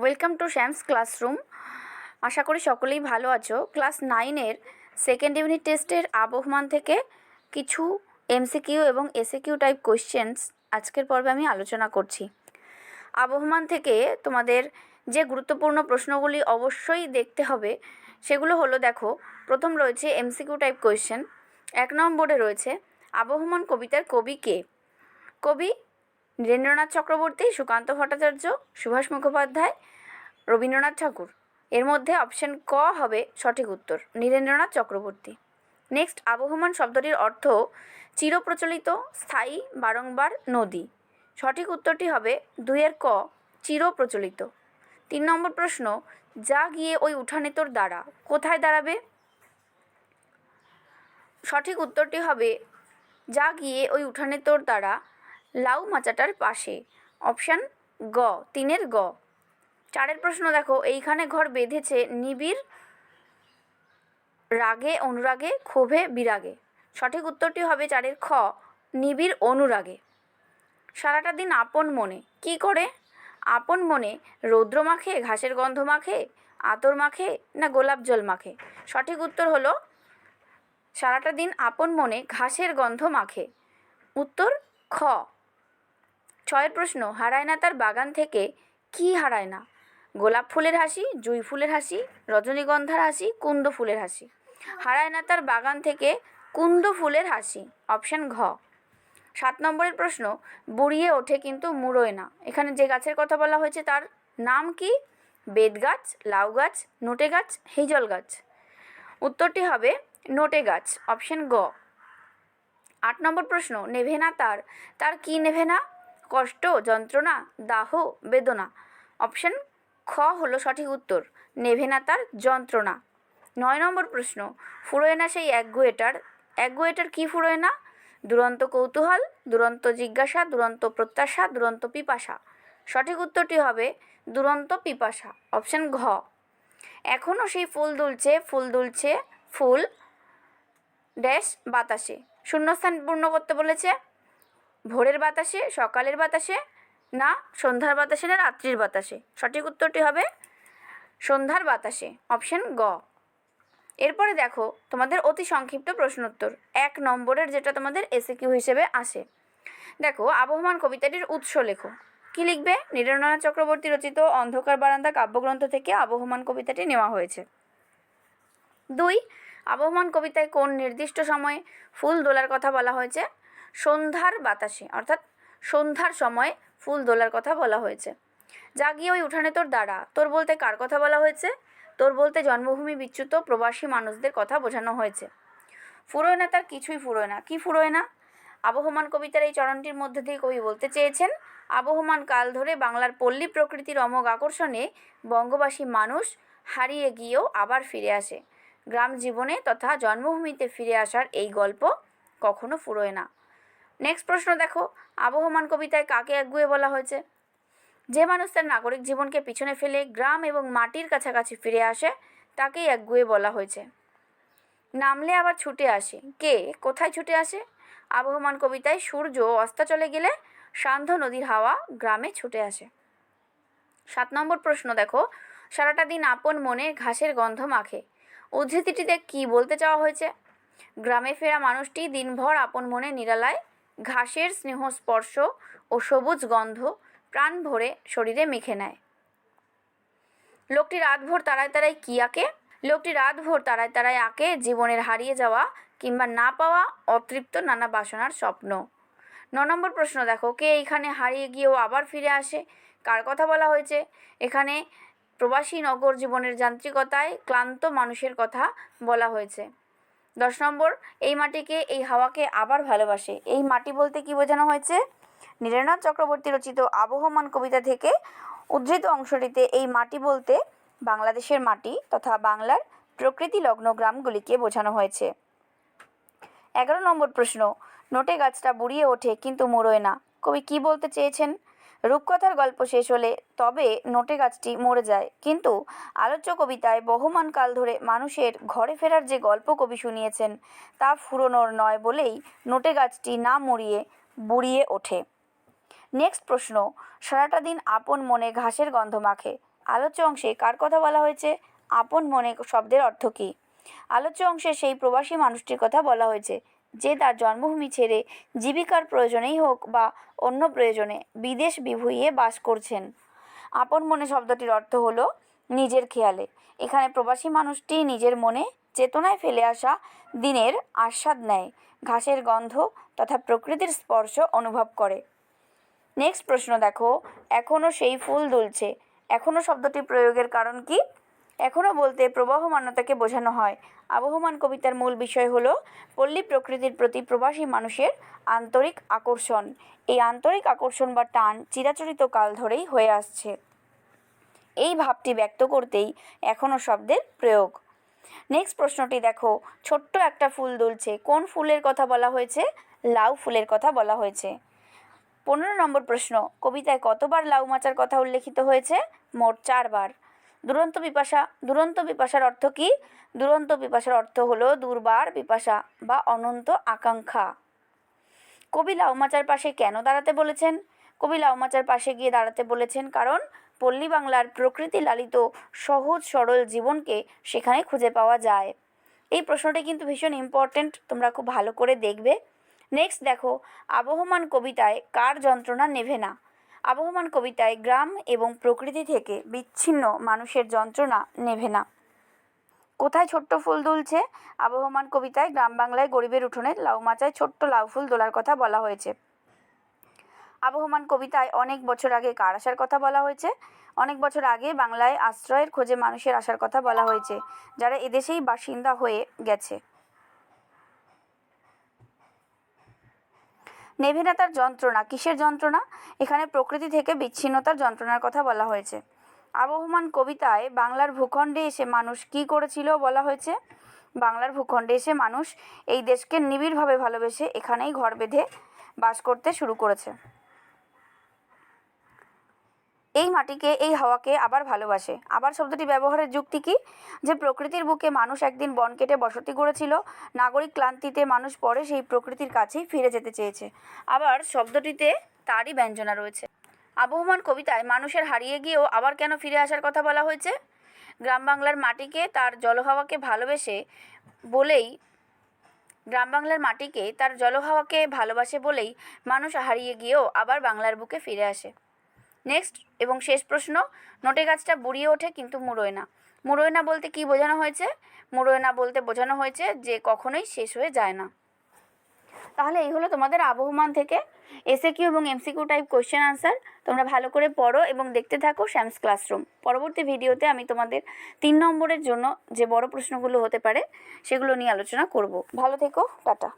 Welcome to Shyam's classroom আশা করি সকলেই ভালো আছো। ক্লাস নাইনের সেকেন্ড ইউনিট টেস্টের আবহমান থেকে কিছু এমসিকিউ এবং এসিকিউ টাইপ কোশ্চেন্স আজকের পর্বে আমি আলোচনা করছি। আবহমান থেকে তোমাদের যে গুরুত্বপূর্ণ প্রশ্নগুলি অবশ্যই দেখতে হবে, সেগুলো হলো দেখো, প্রথম রয়েছে এমসিকিউ টাইপ কোয়েশ্চেন এক নম্বরে রয়েছে, আবহমান কবিতার কবি কে? কবি নীরেন্দ্রনাথ চক্রবর্তী, সুকান্ত ভট্টাচার্য, সুভাষ মুখোপাধ্যায়, রবীন্দ্রনাথ ঠাকুর। এর মধ্যে অপশন ক হবে সঠিক উত্তর, নীরেন্দ্রনাথ চক্রবর্তী। নেক্সট আবহমান শব্দটির অর্থ চিরপ্রচলিত, স্থায়ী, বারংবার নদী। সঠিক উত্তরটি হবে দুইয়ের ক, চিরপ্রচলিত। তিন নম্বর প্রশ্ন, যা গিয়ে ওই উঠানে তোর দাঁড়া কোথায় দাঁড়াবে? সঠিক উত্তরটি হবে, যা গিয়ে ওই উঠানে তোর দ্বারা লাউ মাচাটার পাশে। অপশান গ, তিনের গ। চারের প্রশ্ন দেখো, এইখানে ঘর বেঁধেছে নিবিড় রাগে, অনুরাগে, ক্ষোভে, বিরাগে। সঠিক উত্তরটি হবে চারের খ, নিবিড়, অনুরাগে। সারাটা দিন আপন মনে। কি করে? আপন মনে রৌদ্র মাখে, ঘাসের গন্ধ মাখে, আতর মাখে, না গোলাপ জল মাখে? সঠিক উত্তর হলো, সারাটা দিন আপন মনে ঘাসের গন্ধ মাখে। উত্তর খ। ছয়ের প্রশ্ন, হারায় না তার বাগান থেকে কি হারায় না? গোলাপ ফুলের হাসি, জুই ফুলের হাসি, রজনীগন্ধার হাসি, কুন্দ ফুলের হাসি। হারায় না তার বাগান থেকে কুন্দ ফুলের হাসি। অপশান ঘ। সাত নম্বরের প্রশ্ন, বুড়িয়ে ওঠে কিন্তু মুড়োয় না। এখানে যে গাছের কথা বলা হয়েছে তার নাম কি? বেদ গাছ, লাউ গাছ, নোটে গাছ, হিজল গাছ। উত্তরটি হবে নোটে গাছ। অপশান গ। আট নম্বর প্রশ্ন, নেভে না তার? তার কি নেভে না? কষ্ট, যন্ত্রণা, দাহ, বেদনা। অপশন, খ হলো সঠিক উত্তর। নেভে না তার যন্ত্রণা। নয় নম্বর প্রশ্ন, ফুরোয় না সেই একগুয়েটার একগুয়েটার কি ফুরোয় না? দুরন্ত কৌতূহল, দুরন্ত জিজ্ঞাসা, দুরন্ত প্রত্যাশা, দুরন্ত পিপাসা। সঠিক উত্তরটি হবে, দুরন্ত পিপাসা। অপশন, ঘ। এখনও সেই ফুল দুলছে ফুল দুলছে, ফুল, ড্যাশ বাতাসে। শূন্যস্থান পূর্ণ করতে বলেছে। ভোরের বাতাসে, সকালের বাতাসে, না, সন্ধ্যার বাতাসে না রাত্রির বাতাসে? সঠিক উত্তরটি হবে সন্ধ্যার বাতাসে অপশন গ। এরপরে দেখো, তোমাদের অতি সংক্ষিপ্ত প্রশ্নোত্তর। এক নম্বরের যেটা তোমাদের এসিকিউ হিসেবে আসে। দেখো, আবহমান কবিতাটির উৎস লেখো। কি লিখবে? নীরেন্দ্রনাথ চক্রবর্তী রচিত অন্ধকার বারান্দা কাব্যগ্রন্থ থেকে আবহমান কবিতাটি নেওয়া হয়েছে। দুই, আবহমান কবিতায় কোন নির্দিষ্ট সময়ে ফুল দোলার কথা বলা হয়েছে? সন্ধ্যার বাতাসে, অর্থাৎ সন্ধ্যার সময় ফুল দোলার কথা বলা হয়েছে। জাগিয়ে ওই উঠানে তোর দাঁড়া। তোর বলতে কার কথা বলা হয়েছে? তোর বলতে জন্মভূমি বিচ্যুত প্রবাসী মানুষদের কথা বোঝানো হয়েছে। ফুরোয় না তার কিছুই ফুরোয় না কি ফুরোয় না আবহমান কবিতার এই চরণটির মধ্যে দিয়ে কবি বলতে চেয়েছেন, আবহমান কাল ধরে বাংলার পল্লী প্রকৃতির অমোঘ আকর্ষণে বঙ্গবাসী মানুষ হারিয়ে গিয়েও আবার ফিরে আসে। গ্রাম জীবনে তথা জন্মভূমিতে ফিরে আসার এই গল্প কখনো ফুরোয় না। নেক্সট প্রশ্ন দেখো, আবহমান কবিতায় কাকে একগুয়ে বলা হয়েছে? যে মানুষ তার নাগরিক জীবনকে পিছনে ফেলে গ্রাম এবং মাটির কাছাকাছি ফিরে আসে, তাকেই একগুয়ে বলা হয়েছে। নামলে আবার ছুটে আসে। কে? কোথায় ছুটে আসে? আবহমান কবিতায় সূর্য অস্তা চলে গেলে সান্ধ্য নদীর হাওয়া গ্রামে ছুটে আসে। সাত নম্বর প্রশ্ন দেখো, সারাটা দিন আপন মনে ঘাসের গন্ধ মাখে। উদ্ধৃতিটিতে কি বলতে চাওয়া হয়েছে? গ্রামে ফেরা মানুষটি দিনভর আপন মনে নিরালায় ঘাসের স্নেহ স্পর্শ ও সবুজ গন্ধ প্রাণ ভরে শরীরে মেখে নেয়। লোকটি রাতভর তারায় তারায় কী আঁকে? লোকটি রাতভর তারায় তারায় আঁকে জীবনের হারিয়ে যাওয়া কিংবা না পাওয়া অতৃপ্ত নানা বাসনার স্বপ্ন। ন নম্বর প্রশ্ন, দেখো, কে এইখানে হারিয়ে গিয়েও আবার ফিরে আসে? কার কথা বলা হয়েছে? এখানে প্রবাসী নগর জীবনের যান্ত্রিকতায় ক্লান্ত মানুষের কথা বলা হয়েছে। দশ নম্বর, এই মাটিকে, এই হাওয়াকে আবার ভালোবাসে। এই মাটি বলতে কি বোঝানো হয়েছে? নীরেন্দ্রনাথ চক্রবর্তী রচিত আবহমান কবিতা থেকে উদ্ধৃত অংশটিতে এই মাটি বলতে বাংলাদেশের মাটি তথা বাংলার প্রকৃতি লগ্ন গ্রামগুলিকে বোঝানো হয়েছে। এগারো নম্বর প্রশ্ন, নোটে গাছটা বুড়িয়ে ওঠে কিন্তু মরোয় না। কবি কি বলতে চেয়েছেন? রূপকথার গল্প শেষ হলে তবে নোটে গাছটি মরে যায়। কিন্তু আলোচ্য কবিতায় বহমান কাল ধরে মানুষের ঘরে ফেরার যে গল্প কবি শুনিয়েছেন, তা ফুরোনোর নয় বলেই নোটে গাছটি না মরিয়ে বুড়িয়ে ওঠে। নেক্সট প্রশ্ন, সারাটা দিন আপন মনে ঘাসের গন্ধ মাখে। আলোচ্য অংশে কার কথা বলা হয়েছে? আপন মনে শব্দের অর্থ কী? আলোচ্য অংশে সেই প্রবাসী মানুষটির কথা বলা হয়েছে। যে তার জন্মভূমি ছেড়ে জীবিকার প্রয়োজনেই হোক বা অন্য প্রয়োজনে বিদেশ বিভুঁইয়ে বাস করছেন। আপন মনে শব্দটির অর্থ হলো নিজের খেয়ালে। এখানে প্রবাসী মানুষটি নিজের মনে চেতনায় ফেলে আসা দিনের আস্বাদ নেয়, ঘাসের গন্ধ তথা প্রকৃতির স্পর্শ অনুভব করে। নেক্সট প্রশ্ন দেখো এখনও সেই ফুল দুলছে। এখনও শব্দটি প্রয়োগের কারণ কি? এখনও বলতে প্রবাহমানতাকে বোঝানো হয়। আবহমান কবিতার মূল বিষয় হল পল্লী প্রকৃতির প্রতি প্রবাসী মানুষের আন্তরিক আকর্ষণ। এই আন্তরিক আকর্ষণ বা টান চিরাচরিত কাল ধরেই হয়ে আসছে। এই ভাবটি ব্যক্ত করতেই এখনও শব্দের প্রয়োগ। নেক্সট প্রশ্নটি দেখো। ছোট্ট একটা ফুল দুলছে। কোন ফুলের কথা বলা হয়েছে? লাউ ফুলের কথা বলা হয়েছে। পনেরো নম্বর প্রশ্ন। কবিতায় কতবার লাউ মাচার কথা উল্লেখিত হয়েছে? মোট চারবার। দুরন্ত পিপাসা দুরন্ত পিপাসার অর্থ কী? দুরন্ত পিপাসার অর্থ হলো দুর্বার পিপাসা বা অনন্ত আকাঙ্ক্ষা। কবি লাউমাচার পাশে কেন দাঁড়াতে বলেছেন? কবি লাউমাচার পাশে গিয়ে দাঁড়াতে বলেছেন কারণ পল্লী বাংলার প্রকৃতি লালিত, সহজ, সরল জীবনকে সেখানে খুঁজে পাওয়া যায়। এই প্রশ্নটি কিন্তু ভীষণ ইম্পর্ট্যান্ট তোমরা খুব ভালো করে দেখবে। নেক্সট দেখো, আবহমান কবিতায় কার যন্ত্রণা নেভে না? আবহমান কবিতায় গ্রাম এবং প্রকৃতি থেকে বিচ্ছিন্ন মানুষের যন্ত্রণা নেভে না। কোথায় ছোট্ট ফুল দুলছে? আবহমান কবিতায় গ্রাম বাংলায় গরিবের উঠোনে লাউ মাচায় ছোট্ট লাউ ফুল দোলার কথা বলা হয়েছে। আবহমান কবিতায় অনেক বছর আগে কার আসার কথা বলা হয়েছে? অনেক বছর আগে বাংলায় আশ্রয়ের খোঁজে মানুষের আসার কথা বলা হয়েছে, যারা এদেশেই বাসিন্দা হয়ে গেছে। নেভে তার যন্ত্রণা, কিসের যন্ত্রণা? এখানে প্রকৃতি থেকে বিচ্ছিন্নতার যন্ত্রণার কথা বলা হয়েছে। আবহমান কবিতায় বাংলার ভূখণ্ডে এসে মানুষ কি করেছিল বলা হয়েছে? বাংলার ভূখণ্ডে এসে মানুষ এই দেশকে নিবিড়ভাবে ভালোবেসে এখানেই ঘর বেঁধে বাস করতে শুরু করেছে। এই মাটিকে, এই হাওয়াকে আবার ভালোবাসে। আবার শব্দটি ব্যবহারের যুক্তি কি? যে প্রকৃতির বুকে মানুষ একদিন বন কেটে বসতি গড়েছিল, নাগরিক ক্লান্তিতে মানুষ পরে সেই প্রকৃতির কাছেই ফিরে যেতে চেয়েছে। আবার শব্দটিতে তারই ব্যঞ্জনা রয়েছে। আবহমান কবিতায় মানুষের হারিয়ে গিয়েও আবার কেন ফিরে আসার কথা বলা হয়েছে? গ্রাম বাংলার মাটিকে তার জলহাওয়াকে ভালোবেসে বলেই, গ্রাম বাংলার মাটিকে তার জলহাওয়াকে ভালোবাসে বলেই মানুষ হারিয়ে গিয়েও আবার বাংলার বুকে ফিরে আসে। নেক্সট এবং শেষ প্রশ্ন, নোটে গাছটা বুড়িয়ে ওঠে কিন্তু মুড়োয় না। মুড়োয় না বলতে কী বোঝানো হয়েছে? মুড়োয় না বলতে বোঝানো হয়েছে যে কখনোই শেষ হয়ে যায় না। তাহলে এই হলো তোমাদের আবহমান থেকে। এসএ কিউ এবং এমসিকিউ টাইপ কোয়েশ্চেন আনসার তোমরা ভালো করে পড়ো এবং দেখতে থাকো শ্যামস ক্লাসরুম পরবর্তী ভিডিওতে আমি তোমাদের তিন নম্বরের জন্য যে বড় প্রশ্নগুলো হতে পারে, সেগুলো নিয়ে আলোচনা করব। ভালো থেকো, টাটা।